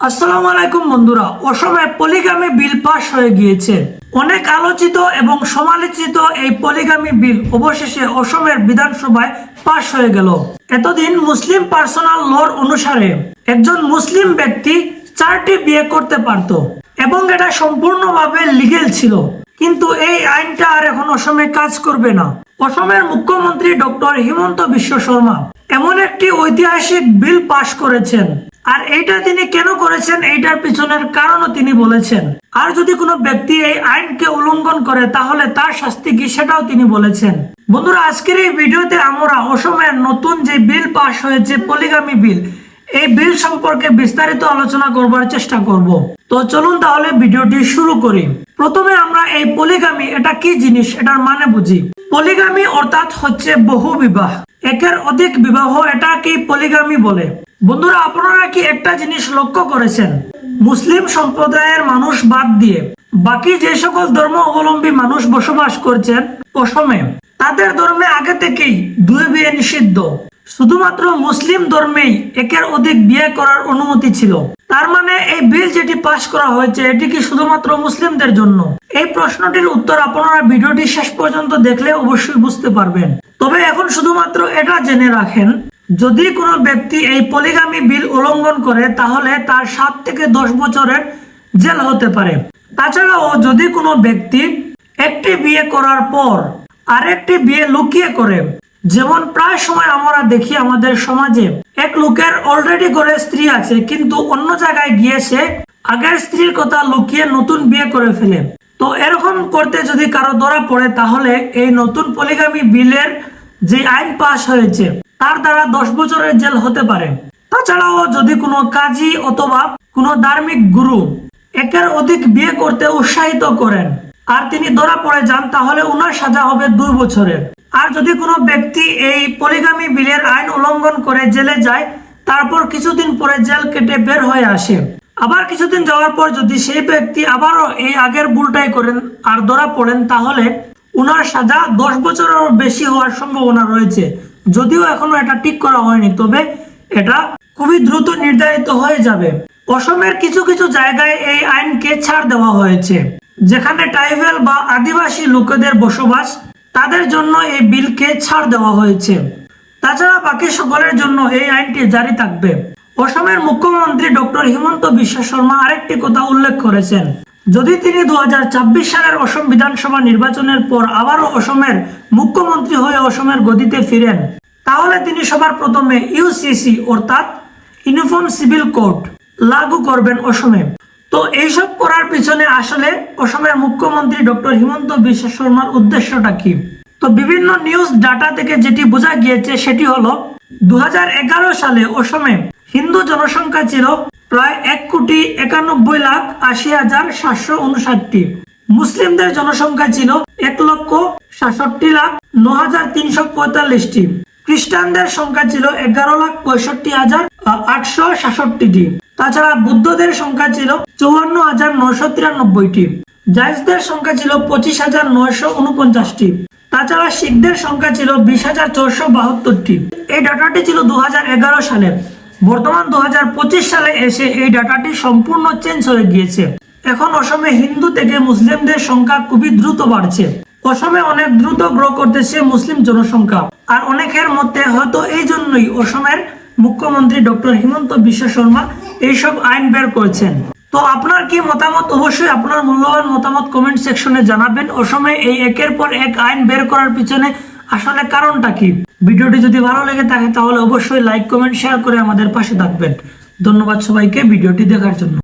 আসসালামু আলাইকুম বন্ধুরা অসমে পলিগামি বিল পাশ হয়ে গিয়েছে। অনেক আলোচিত এবং সমালোচিত এই পলিগামি বিল অবশেষে অসমের বিধানসভায় পাশ হয়ে গেল। এতদিন মুসলিম পার্সোনাল লর অনুসারে একজন মুসলিম ব্যক্তি চারটি বিয়ে করতে পারত এবং এটা সম্পূর্ণভাবে লিগেল ছিল। কিন্তু এই আইনটা আর এখন অসমে কাজ করবে না। অসমের মুখ্যমন্ত্রী ডক্টর হিমন্ত বিশ্ব শর্মা এমন একটি ঐতিহাসিক বিল পাশ করেছেন। আর এইটা তিনি কেন করেছেন? এইটার পিছনের কারণও তিনি বলেছেন। আর যদি কোনো ব্যক্তি এই আইনকে উল্লঙ্ঘন করে, তাহলে তার শাস্তি কি সেটাও তিনি বলেছেন। বন্ধুরা, আজকের এই ভিডিওতে আমরা অসমের নতুন যে বিল পাশ হয়েছে, পলিগামি বিল, এই বিল সম্পর্কে বিস্তারিত আলোচনা করবার চেষ্টা করব। তো চলুন তাহলে ভিডিওটি শুরু করি। প্রথমে আমরা এই পলিগামি, এটা কি জিনিস? এটার মানে বুঝি। পলিগামি অর্থাৎ হচ্ছে বহু বিবাহ। একের অধিক বিবাহ এটাকে পলিগামি বলে। বন্ধুরা, আপনারা কি একটা জিনিস লক্ষ্য করেছেন? মুসলিম সম্প্রদায়ের মানুষ বাদ দিয়ে বাকি যে সকল ধর্ম অবলম্বী মানুষ বসবাস করছেন অসমে, তাদের ধর্মে আগে থেকেই দুই বিয়ে নিষিদ্ধ। শুধুমাত্র মুসলিম ধর্মেই একের অধিক বিয়ে করার অনুমতি ছিল। তার মানে এই বিল যেটি পাশ করা হয়েছে, এটি কি শুধুমাত্র মুসলিমদের জন্য? এই প্রশ্নটির উত্তর আপনারা ভিডিওটি শেষ পর্যন্ত দেখলে অবশ্যই বুঝতে পারবেন। তবে এখন শুধুমাত্র এটা জেনে রাখেন যদি কোনো ব্যক্তি এই পলিগামি বিল উল্লঙ্ঘন করে, তাহলে তার সাত থেকে দশ বছরের জেল হতে পারে। তাছাড়াও যদি কোনো ব্যক্তি একটি বিয়ে করার পর আরেকটি বিয়ে লুকিয়ে করে, যেমন প্রায় সময় আমরা দেখি আমাদের সমাজে, এক লোকের অলরেডি করে স্ত্রী আছে, কিন্তু অন্য জায়গায় গিয়ে সে আগের স্ত্রীর কথা লুকিয়ে নতুন বিয়ে করে ফেলে। তো এরকম করতে যদি কারও ধরা পড়ে, তাহলে এই নতুন পলিগামি বিলের যে আইন পাশ হয়েছে তার দ্বারা দশ বছরের জেল হতে পারে। তাছাড়াও যদি কোনো কাজী অথবা কোনো ধার্মিক গুরু একের অধিক বিয়ে করতে উৎসাহিত করেন, আর তিনি ধরা পড়ে যান, তাহলে উনার সাজা হবে দুই বছরের। আর যদি কোনো ব্যক্তি এই পলিগামি বিলের আইন উল্লঙ্ঘন করে জেলে যায়, তারপর কিছুদিন পরে জেল কেটে বের হয়ে আসে। আবার কিছুদিন যাওয়ার পর যদি সেই ব্যক্তি আবারও এই আগের ভুলটাই করেন আর ধরা পড়েন, তাহলে উনার সাজা দশ বছরের বেশি হওয়ার সম্ভাবনা রয়েছে। যদিও এখনও এটা ঠিক করা হয়নি, তবে এটা খুবই দ্রুত নির্ধারিত হয়ে যাবে। অসমের কিছু কিছু জায়গায় এই আইনকে ছাড় দেওয়া হয়েছে, যেখানে ট্রাইবেল বা আদিবাসী লোকেদের বসবাস, তাদের জন্য এই বিলকে ছাড় দেওয়া হয়েছে। তাছাড়া বাকি সকলের জন্য এই আইনটি জারি থাকবে। অসমের মুখ্যমন্ত্রী ডক্টর হিমন্ত বিশ্ব শর্মা আরেকটি কথা উল্লেখ করেছেন। যদি তিনি দু সালের অসম বিধানসভা নির্বাচনের পর আবারও অসমের মুখ্যমন্ত্রী হয়ে অসমের গদিতে ফিরেন, তাহলে তিনি সবার প্রথমে ইউসিসি অর্থাৎ ইউনিফর্ম সিভিল কোড লাগু করবেন অসমে। তো এইসব করার পিছনে আসলে অসমের মুখ্যমন্ত্রী ডক্টর হিমন্ত বিশ্ব শর্মার উদ্দেশ্যটা কি? তো বিভিন্ন নিউজ ডাটা থেকে যেটি বোঝা গিয়েছে সেটি হলো দু হাজার এগারো সালে অসমে হিন্দু জনসংখ্যা ছিল প্রায় এক কোটি একানব্বই লাখ আশি হাজার সাতশো উনষাটটি। মুসলিমদের জনসংখ্যা ছিল এক লক্ষ সাতষট্টি লাখ ন হাজার তিনশো পঁয়তাল্লিশটি। খ্রিস্টানদের সংখ্যা ছিল এগারো লাখ পঁয়ষট্টি হাজার আটশো সাতষট্টিটি। তাছাড়া বুদ্ধদের সংখ্যা ছিল চৌয়ান্ন হাজার নয়শো তিরানব্বইটি। জাইসদের সংখ্যা ছিল পঁচিশ হাজার নয়শো উনপঞ্চাশটি। তাছাড়া শিখদের সংখ্যা ছিল বিশ হাজার চারশো বাহাত্তরটি। এই ডাটাটি ছিল দু সালের। বর্তমান দু সালে এসে এই ডাটাটি সম্পূর্ণ চেঞ্জ হয়ে গিয়েছে। এখন অসমে হিন্দু থেকে মুসলিমদের সংখ্যা খুবই দ্রুত বাড়ছে। অসমে অনেক দ্রুত গ্রো করতেছে মুসলিম জনসংখ্যা। আর অনেকের মধ্যে হয়তো এই জন্যই অসমের মুখ্যমন্ত্রী ডক্টর হিমন্ত বিশ্ব শর্মা এইসব আইন বের করেছেন। তো আপনার কি মতামত? অবশ্যই আপনার মূল্যবান মতামত কমেন্ট সেকশনে জানাবেন। অসমে এই একের পর এক আইন বের করার পিছনে আসলে কারণটা কি? ভিডিওটি যদি ভালো লেগে থাকে তাহলে অবশ্যই লাইক কমেন্ট শেয়ার করে আমাদের পাশে থাকবেন। ধন্যবাদ সবাইকে ভিডিওটি দেখার জন্য।